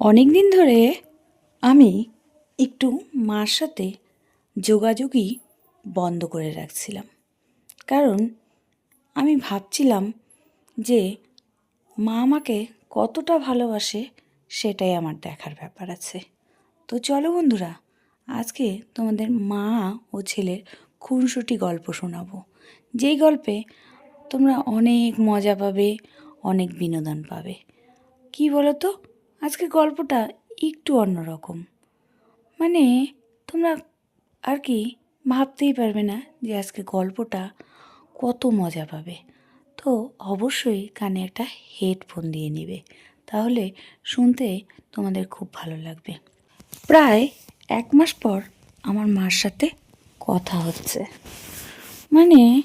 অনেক দিন ধরে আমি একটু মার সাথে যোগাযোগই বন্ধ করে রাখছিলাম। কারণ আমি ভাবছিলাম যে মা আমাকে কতটা ভালোবাসে সেটাই আমার দেখার ব্যাপার আছে। তো চলো বন্ধুরা, আজকে তোমাদের মা ও ছেলের খুনসুটি গল্প শোনাবো। যেই গল্পে তোমরা অনেক মজা পাবে, অনেক বিনোদন পাবে। কি বলো তো আজকে গল্পটা একটু অন্যরকম মানে তোমরা আর কি ভাবতেই পারবে না যে আজকে গল্পটা কত মজা পাবে। তো অবশ্যই কানে একটা হেডফোন দিয়ে নেবে, তাহলে শুনতে তোমাদের খুব ভালো লাগবে। প্রায় এক মাস পর আমার মার সাথে কথা হচ্ছে। মানে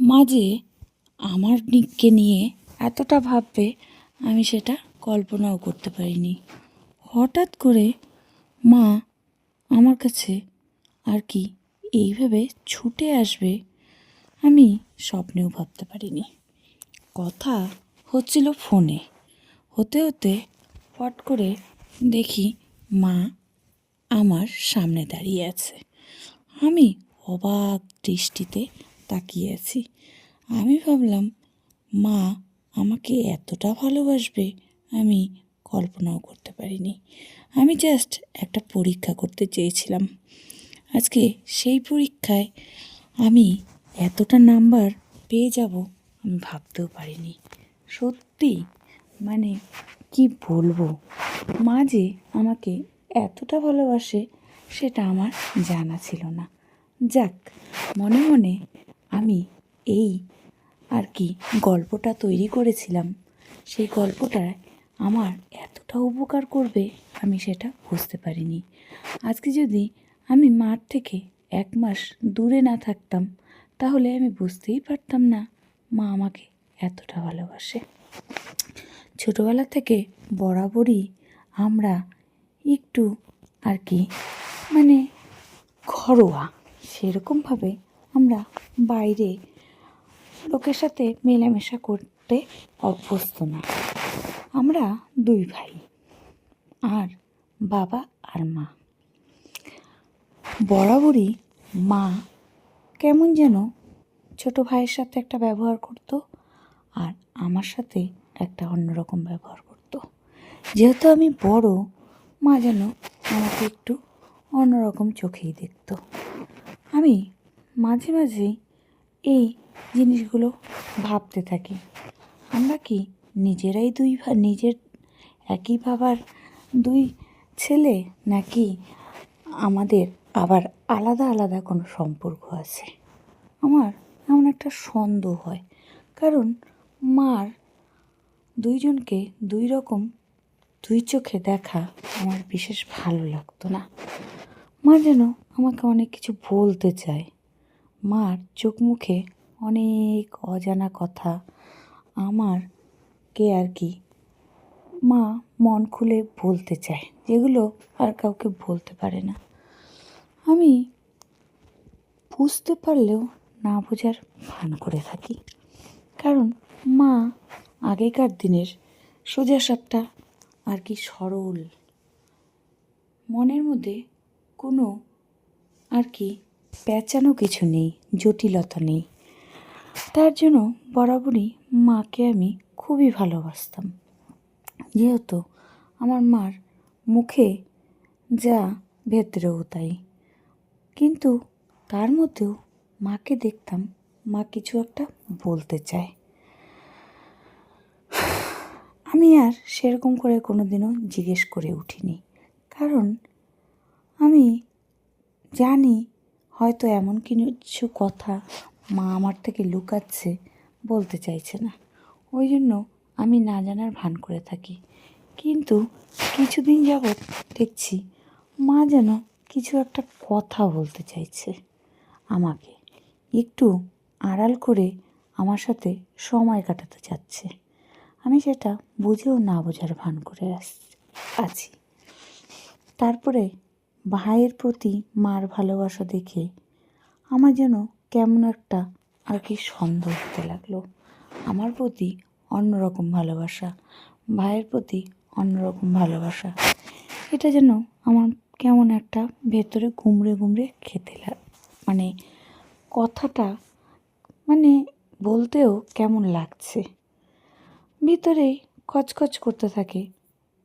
মাঝে আমার নিককে নিয়ে এতটা ভাববে, আমি সেটা কল্পনাও করতে পারিনি। হঠাৎ করে মা আমার কাছে আর কি এইভাবে ছুটে আসবে আমি স্বপ্নেও ভাবতে পারিনি। কথা হচ্ছিল ফোনে। হতে হতে ফট করে দেখি মা আমার সামনে দাঁড়িয়ে আছে। আমি অবাক দৃষ্টিতে তাকিয়ে আছি। আমি ভাবলাম, মা আমাকে এতটা ভালোবাসবে আমি কল্পনাও করতে পারিনি। আমি জাস্ট একটা পরীক্ষা করতে চেয়েছিলাম। আজকে সেই পরীক্ষায় আমি এতটা নাম্বার পেয়ে যাব, আমি ভাবতেও পারিনি। সত্যি? মানে কি বলব? মা যে আমাকে এতটা ভালোবাসে, সেটা আমার জানা ছিল না। যাক, মনে মনে আমি এই আর কি গল্পটা তৈরি করেছিলাম। সেই গল্পটায় আমার এতটা উপকার করবে আমি সেটা বুঝতে পারিনি। আজকে যদি আমি মার থেকে এক মাস দূরে না থাকতাম, তাহলে আমি বুঝতেই পারতাম না মা আমাকে এতটা ভালোবাসে। ছোটোবেলা থেকে বরাবরই আমরা একটু আর কি মানে ঘরোয়া, সেরকমভাবে আমরা বাইরে লোকের সাথে মেলামেশা করতে অভ্যস্ত না। আমরা দুই ভাই, আর বাবা আর মা। বরাবরই মা কেমন যেন ছোট ভাইয়ের সাথে একটা ব্যবহার করতো, আর আমার সাথে একটা অন্যরকম ব্যবহার করতো। যেহেতু আমি বড়, মা যেন আমাকে একটু অন্যরকম চোখেই দেখতো। আমি মাঝে মাঝে এই জিনিসগুলো ভাবতে থাকি। আমরা কি নিজেরাই দুই ভা, নিজের একই বাবার দুই ছেলে নাকি আমাদের আবার আলাদা আলাদা কোনো সম্পর্ক আছে? আমার এমন একটা সন্দেহ হয়। কারণ মার দুইজনকে দুই রকম দুই চোখে দেখা আমার বিশেষ ভালো লাগতো না। মা যেন আমাকে অনেক কিছু বলতে চায়। মার চোখ মুখে অনেক অজানা কথা। আমারকে আর কি? মা মন খুলে বলতে চায়। যেগুলো আর কাউকে বলতে পারে না। আমি বুঝতে পারলেও না বোঝার ভান করে থাকি। কারণ মা আগেকার দিনের সোজা সাপটা আর কি সরল। মনের মধ্যে কোনো আর কি পেঁচানো কিছু নেই, জটিলতা নেই। তার জন্য বরাবরই মাকে আমি খুবই ভালোবাসতাম। যেহেতু আমার মার মুখে যা ভেতরেও তাই। কিন্তু তার মধ্যেও মাকে দেখতাম, মা কিছু একটা বলতে চায়। আমি আর সেরকম করে কোনো দিনও জিজ্ঞেস করে উঠিনি। কারণ আমি জানি হয়তো এমন কিছু কথা মা আমার থেকে লুকাচ্ছে বলতে চাইছে না। ওই জন্য আমি না জানার ভান করে থাকি। কিন্তু কিছুদিন যাবৎ দেখছি মা যেন কিছু একটা কথা বলতে চাইছে আমাকে। একটু আড়াল করে আমার সাথে সময় কাটাতে চাচ্ছে। আমি সেটা বুঝেও না বোঝার ভান করে আছি। তারপরে ভাইয়ের প্রতি মার ভালোবাসা দেখে আমার যেন কেমন একটা আর কি সন্দেহ হতে লাগল। আমার প্রতি অন্যরকম ভালোবাসা, ভাইয়ের প্রতি অন্যরকম ভালোবাসা। এটা যেন আমার কেমন একটা ভেতরে গুমড়ে গুমড়ে খেতে মানে কথাটা মানে বলতেও কেমন লাগছে। ভিতরেই খচখচ করতে থাকে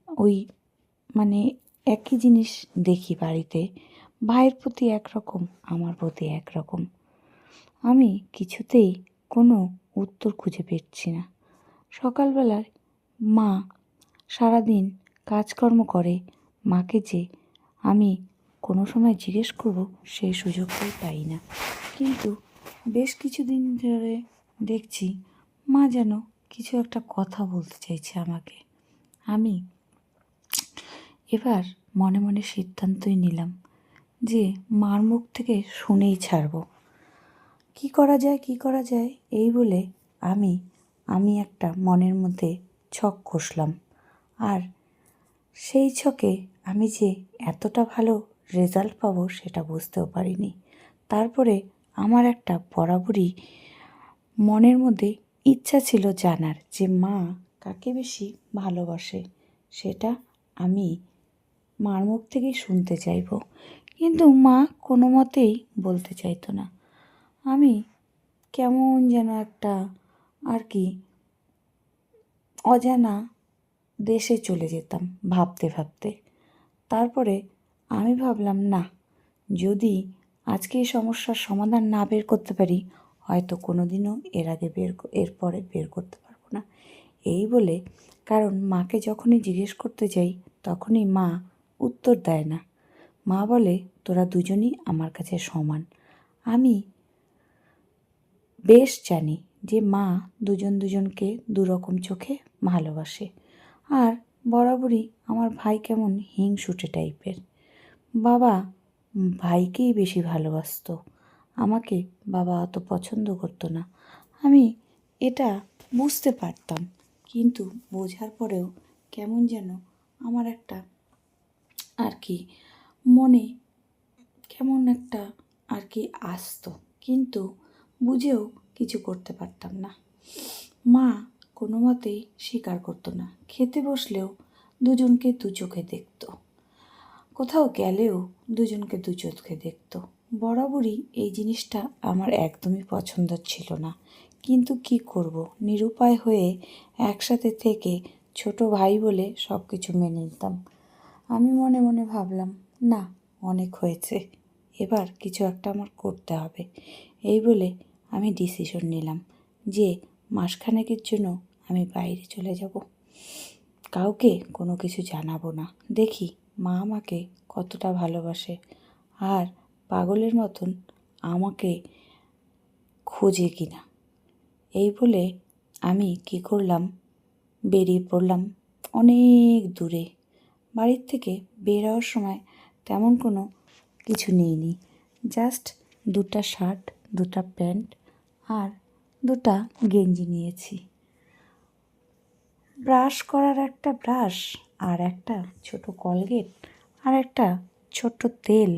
ওই মানে একই জিনিস দেখি বাড়িতে। ভাইয়ের প্রতি একরকম, আমার প্রতি একরকম। আমি কিছুতেই কোনো উত্তর খুঁজে পেচ্ছি না। সকালবেলায় মা সারাদিন কাজকর্ম করে, মাকে যে আমি কোনো সময় জিজ্ঞেস করব সেই সুযোগটাই পাই না। কিন্তু বেশ কিছুদিন ধরে দেখছি মা যেন কিছু একটা কথা বলতে চাইছে আমাকে। আমি এবার মনে মনে সিদ্ধান্তই নিলাম যে মার মুখ থেকে শুনেই ছাড়ব। কি করা যায়, কি করা যায়? এই বলে আমি আমি একটা মনের মধ্যে ছক কষলাম আর সেই ছকে আমি যে এতটা ভালো রেজাল্ট পাবো সেটা বুঝতেও পারিনি। তারপরে আমার একটা বরাবরই মনের মধ্যে ইচ্ছা ছিল জানার যে, মা, কাকে বেশি ভালোবাসে? সেটা আমি মার মুখ থেকেই শুনতে চাইব। কিন্তু মা কোনো মতেই বলতে চাইতো না। আমি? কেমন যেন একটা, আর কি, অজানা দেশে চলে যেতাম ভাবতে ভাবতে। তারপরে আমি ভাবলাম, না, যদি আজকে এই সমস্যার সমাধান না বের করতে পারি, হয়তো কোনো দিনও এর আগে বের এরপরে বের করতে পারব না। এই বলে, কারণ মাকে যখনই জিজ্ঞেস করতে যাই, তখনই মা উত্তর দেয় না। মা বলে, তোরা দুজনই আমার কাছে সমান। আমি বেশ জানি যে মা দুজন দুজনকে দুরকম চোখে ভালোবাসে। আর বরাবরই আমার ভাই কেমন হিংসুটে টাইপের। বাবা ভাইকেই বেশি ভালোবাসতো। আমাকে বাবা অত পছন্দ করতো না। আমি এটা বুঝতে পারতাম, কিন্তু বোঝার পরেও কেমন যেন আমার একটা আর কি মনে কেমন একটা আর কি আসতো। কিন্তু বুঝেও কিছু করতে পারতাম না। মা কোনো মতেই স্বীকার করতো না। খেতে বসলেও দুজনকে দু চোখে দেখতো। কোথাও গেলেও দুজনকে দু চোখে দেখতো। বরাবরই এই জিনিসটা আমার একদমই পছন্দ ছিল না। কিন্তু কি করব? নিরুপায় হয়ে একসাথে থেকে ছোট ভাই বলে সব কিছু মেনে নিতাম। আমি মনে মনে ভাবলাম, না, অনেক হয়েছে। এবার কিছু একটা আমার করতে হবে। এই বলে আমি ডিসিশন নিলাম যে মাসখানেকের জন্য আমি বাইরে চলে যাব। কাউকে কোনো কিছু জানাব না। দেখি মা আমাকে কতটা ভালোবাসে আর পাগলের মতন আমাকে খোঁজে কিনা। এই বলে আমি কি করলাম? বেরিয়ে পড়লাম অনেক দূরে। বাড়ির থেকে বের হওয়ার সময় তেমন কোনো কিছু নিইনি। জাস্ট দুটা শার্ট দুটা প্যান্ট আর দুটা গেঞ্জি নিয়েছি। ব্রাশ করার একটা ব্রাশ, আর একটা ছোট কলগেট, আর একটা ছোট্ট তেল,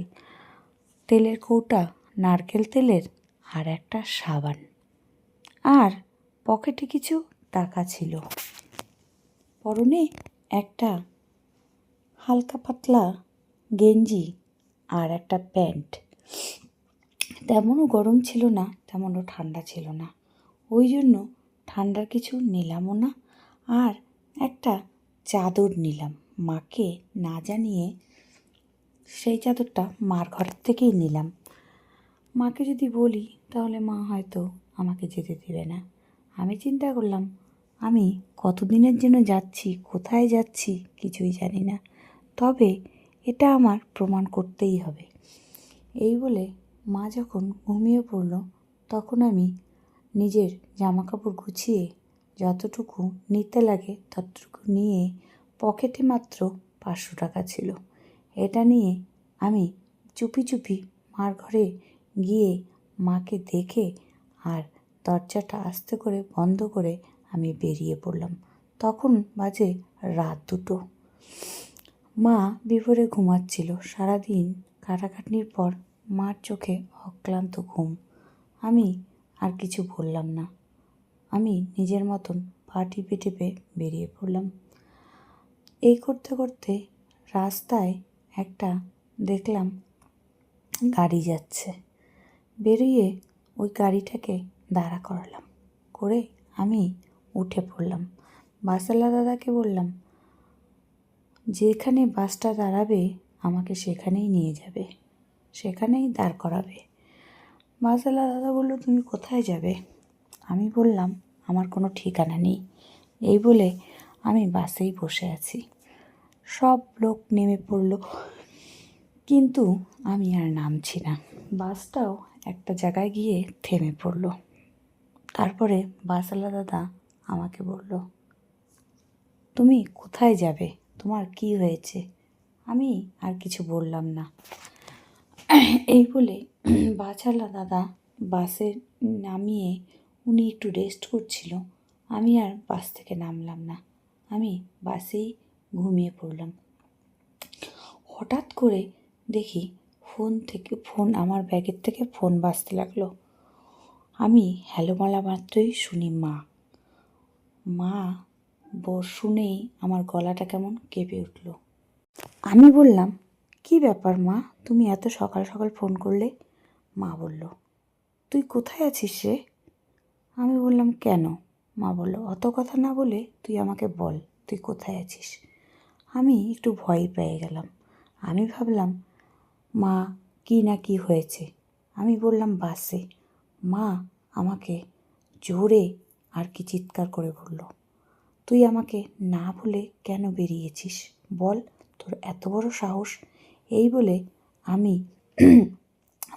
তেলের কৌটা, নারকেল তেলের, আর একটা সাবান। আর পকেটে কিছু টাকা ছিল। পরনে একটা হালকা পাতলা গেঞ্জি আর একটা প্যান্ট। তেমনও গরম ছিল না, তেমনও ঠান্ডা ছিল না। ওই জন্য ঠান্ডার কিছু নিলামও না, আর একটা চাদর নিলাম। মাকে না জানিয়ে সেই চাদরটা মার ঘর থেকেই নিলাম। মাকে যদি বলি, তাহলে মা হয়তো আমাকে যেতে দেবে না। আমি চিন্তা করলাম, আমি কতদিনের জন্য যাচ্ছি, কোথায় যাচ্ছি কিছুই জানি না। তবে এটা আমার প্রমাণ করতেই হবে। এই বলে মা যখন ঘুমিয়ে পড়ল, তখন আমি নিজের জামা কাপড় গুছিয়ে যতটুকু নিতে লাগে ততটুকু নিয়ে পকেটে মাত্র পাঁচশো টাকা ছিল। এটা নিয়ে আমি চুপি চুপি মার ঘরে গিয়ে মাকে দেখে আর দরজাটা আস্তে করে বন্ধ করে আমি বেরিয়ে পড়লাম। তখন বাজে রাত দুটো। মা বিভোরে ঘুমাচ্ছিল। সারাদিন কাটাকাটনির পর মার চোখে অক্লান্ত ঘুম। আমি আর কিছু বললাম না। আমি নিজের মতন পা টিপে টিপে বেরিয়ে পড়লাম। এই করতে করতে রাস্তায় একটা দেখলাম গাড়ি যাচ্ছে। বেরিয়ে ওই গাড়িটাকে দাঁড়া করালাম। করে আমি উঠে পড়লাম। বাসওয়ালা দাদাকে বললাম, যেখানে বাসটা দাঁড়াবে আমাকে সেখানেই নিয়ে যাবে। সেখানেই দাঁড় করাবে। বাসওয়ালা দাদা বলল, তুমি কোথায় যাবে? আমি বললাম, আমার কোনো ঠিকানা নেই। এই বলে আমি বাসেই বসে আছি। সব লোক নেমে পড়ল। কিন্তু আমি আর নামছি না। বাসটাও একটা জায়গায় গিয়ে থেমে পড়ল। তারপরে বাসওয়ালা দাদা আমাকে বলল, তুমি কোথায় যাবে? তোমার কি হয়েছে? আমি আর কিছু বললাম না। এই বলে বাচালা দাদা বাসে নামিয়ে উনি একটু রেস্ট করছিল। আমি আর বাস থেকে নামলাম না। আমি বাসেই ঘুমিয়ে পড়লাম। হঠাৎ করে দেখি ফোন থেকে, ফোন আমার ব্যাগের থেকে ফোন বাজতে লাগল। আমি হ্যালো বলা মাত্রই শুনি, মা। মা ব শুনেই আমার গলাটা কেমন কেঁপে উঠল। আমি বললাম কি ব্যাপার মা? তুমি এত সকাল সকাল ফোন করলে? মা বলল, তুই কোথায় আছিস রে? আমি বললাম, কেন? মা বলল, অত কথা না বলে তুই আমাকে বল, তুই কোথায় আছিস? আমি একটু ভয় পেয়ে গেলাম। আমি ভাবলাম, মা, কি না কি হয়েছে? আমি বললাম, বাসে। মা আমাকে জোরে আর কি চিৎকার করে বলল, তুই আমাকে না বলে কেন বেরিয়েছিস? বল, তোর এত বড় সাহস এই বলে আমি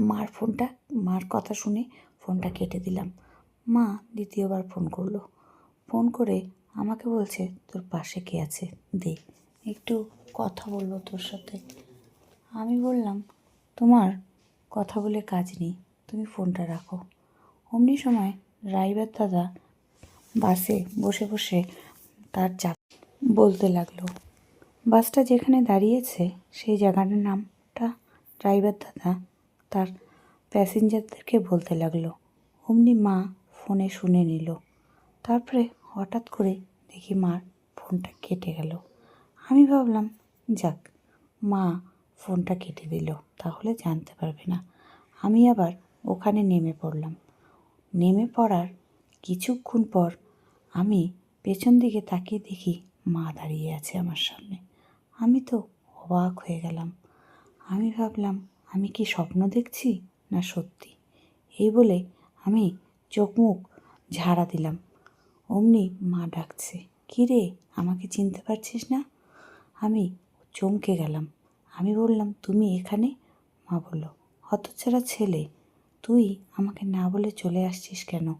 মার ফোনটা, মার কথা শুনে ফোনটা কেটে দিলাম। মা দ্বিতীয়বার ফোন করল। ফোন করে আমাকে বলছে, তোর পাশে কে আছে? দে। একটু কথা বলব তোর সাথে। আমি বললাম, তোমার কথা বলে কাজ নেই, তুমি ফোনটা রাখো। অমনি সময় ড্রাইভার দাদা বাসে বসে বসে তার চা বলতে লাগল। বাসটা যেখানে দাঁড়িয়েছে, সেই জায়গাটার নামটা ড্রাইভার দাদা। তার প্যাসেঞ্জারদেরকে বলতে লাগল। অমনি মা ফোনে শুনে নিল। তারপরে হঠাৎ করে দেখি মার ফোনটা কেটে গেল। আমি ভাবলাম, যাক, মা ফোনটা কেটে দিল, তাহলে জানতে পারবে না। আমি আবার ওখানে নেমে পড়লাম। নেমে পড়ার কিছুক্ষণ পর আমি পেছন দিকে তাকিয়ে দেখি মা দাঁড়িয়ে আছে আমার সামনে। আমি তো অবাক হয়ে গেলাম। আমি ভাবলাম, আমি কি স্বপ্ন দেখছি না সত্যি? এই বলে আমি চোখ মুখ ঝাড়া দিলাম। অমনি মা ডাকছে, কী রে, আমাকে চিনতে পারছিস না? আমি চমকে গেলাম। আমি বললাম, তুমি এখানে? মা বলল হতচ্ছাড়া ছেলে, তুই আমাকে না বলে চলে আসছিস কেন?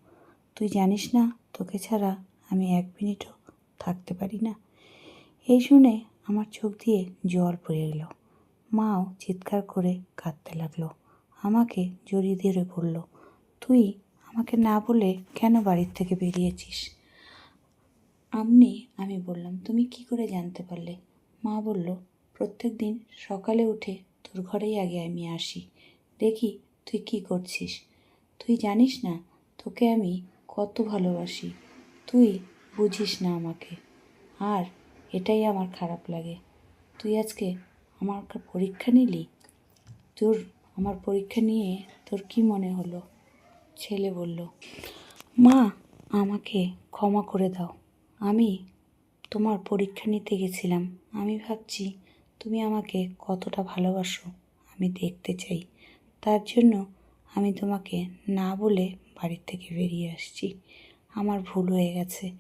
তুই জানিস না, তোকে ছাড়া আমি এক মিনিটও থাকতে পারি না? এই শুনে আমার চোখ দিয়ে জল পড়ে গেল মাও চিৎকার করে কাঁদতে লাগল। আমাকে জড়িয়ে ধরে বলল, তুই আমাকে না বলে কেন বাড়ির থেকে বেরিয়েছিস? আমনি, আমি বললাম, তুমি কি করে জানতে পারলে? মা বলল, প্রত্যেক দিন সকালে উঠে তোর ঘরেই আগে আমি আসি। দেখি তুই কি করছিস। তুই জানিস না, তোকে আমি কত ভালোবাসি। তুই বুঝিস না আমাকে। আর এটাই আমার খারাপ লাগে। তুই আজকে আমার পরীক্ষা নিলি? তোর, আমার পরীক্ষা নিয়ে তোর কি মনে হলো? ছেলে বলল, মা, আমাকে ক্ষমা করে দাও। আমি তোমার পরীক্ষা নিতে গেছিলাম। আমি ভাবছি তুমি আমাকে কতটা ভালোবাসো। আমি দেখতে চাই। তার জন্য আমি তোমাকে না বলে বাড়ির থেকে বেরিয়ে আসছি। আমার ভুল হয়ে গেছে।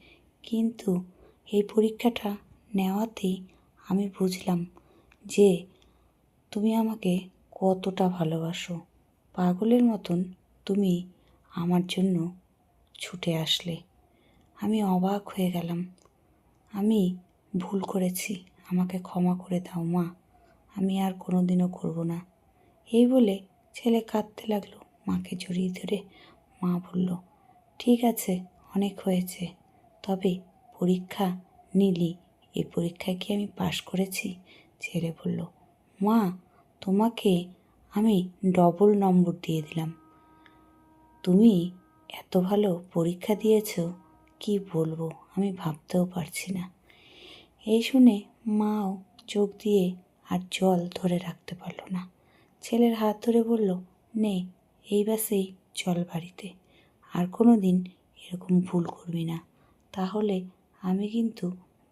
কিন্তু এই পরীক্ষাটা নেওয়াতেই আমি বুঝলাম যে তুমি আমাকে কতটা ভালোবাসো। পাগলের মতন তুমি আমার জন্য ছুটে আসলে। আমি অবাক হয়ে গেলাম। আমি ভুল করেছি। আমাকে ক্ষমা করে দাও, মা। আমি আর কোনো দিনও করব না। এই বলে ছেলে কাঁদতে লাগল। মাকে জড়িয়ে ধরে মা বলল, ঠিক আছে, অনেক হয়েছে। তবে পরীক্ষা নিলি। এই পরীক্ষায় কি আমি পাশ করেছি? ছেলে বলল, মা, তোমাকে আমি ডবল নম্বর দিয়ে দিলাম। তুমি এত ভালো পরীক্ষা দিয়েছ, কি বলব আমি ভাবতেও পারছি না। এই শুনে মাও চোখ দিয়ে আর জল ধরে রাখতে পারল না। ছেলের হাত ধরে বলল, নে, এই বাসেই চল বাড়িতে। আর কোনো দিন এরকম ভুল করবি না। তাহলে আমি কিন্তু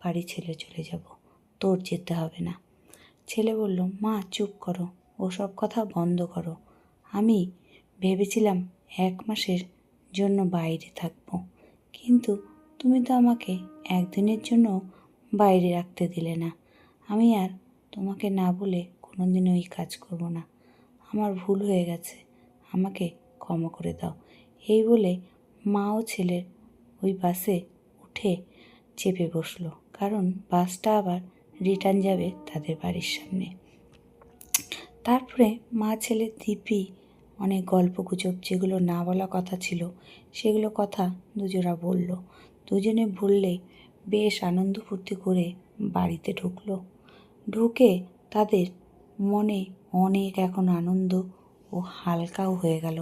বাড়ি ছেড়ে চলে যাব। তোর যেতে হবে না। ছেলে বলল, মা, চুপ করো। ওসব কথা বন্ধ করো। আমি ভেবেছিলাম এক মাসের জন্য বাইরে থাকব। কিন্তু তুমি তো আমাকে একদিনের জন্য বাইরে রাখতে দিলে না। আমি আর তোমাকে না বলে কোনো দিন ওই কাজ করব না। আমার ভুল হয়ে গেছে। আমাকে ক্ষমা করে দাও। এই বলে মা ও ছেলের ওই বাসে উঠে চেপে বসল, কারণ বাসটা আবার রিটার্ন যাবে তাদের বাড়ির সামনে। তারপরে মা, ছেলে দিপি অনেক গল্প গুজব যেগুলো না বলা কথা ছিল, সেগুলো কথা দুজোড়া বলল। দুজনে বললে, বেশ আনন্দ ফুর্তি করে বাড়িতে ঢুকলো। ঢুকে তাদের মনে অনেক এখন আনন্দ ও হালকাও হয়ে গেল।